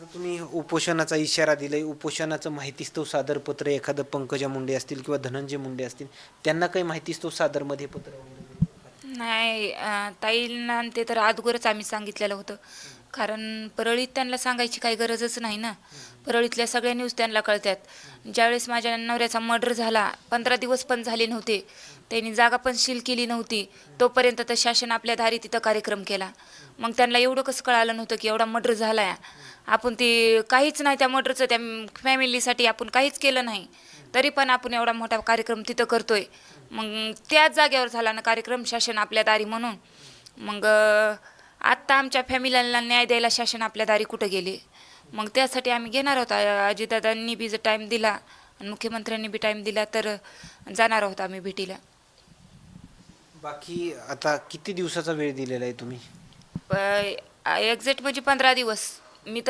आता तुम्ही उपोषणाचा इशारा दिलाय उपोषणाचं माहितीस्तव सादर पत्र एखादं पंकजा मुंडे असतील किंवा धनंजय मुंडे असतील त्यांना काही माहितीस्तव सादरमध्ये पत्र नाही ताईंना ते तर अगोदरच आम्ही सांगितलेलं होतं. कारण परळीत त्यांना सांगायची काही गरजच नाही ना. परळीतल्या सगळ्या न्यूज त्यांना कळतात ज्यावेळेस माझ्या नवऱ्याचा मर्डर झाला पंधरा दिवस पण झाले नव्हते. त्यांनी जागा पण सील केली नव्हती. तोपर्यंत तर शासन आपल्या दारी तिथं कार्यक्रम केला. मग त्यांना एवढं कसं कळालं नव्हतं की एवढा मर्डर झाला आहे आपण ते काहीच नाही त्या मर्डरचं त्या फॅमिलीसाठी आपण काहीच केलं नाही. तरी पण आपण एवढा मोठा कार्यक्रम तिथं करतोय. मग त्याच जागेवर झाला ना कार्यक्रम शासन आपल्या दारी म्हणून. मग आत्ता आमच्या फॅमिलीला न्याय द्यायला शासन आपल्या दारी कुठं गेले? मग त्यासाठी आम्ही घेणार आहोत. अजितदादांनी बी जर टाईम दिला आणि मुख्यमंत्र्यांनी बी टाईम दिला तर जाणार आहोत आम्ही भेटीला. बाकी आता किती दिवसाचा वेळ दिलेला आहे तुम्ही? एक्झॅक्ट म्हणजे पंधरा दिवस. मी तर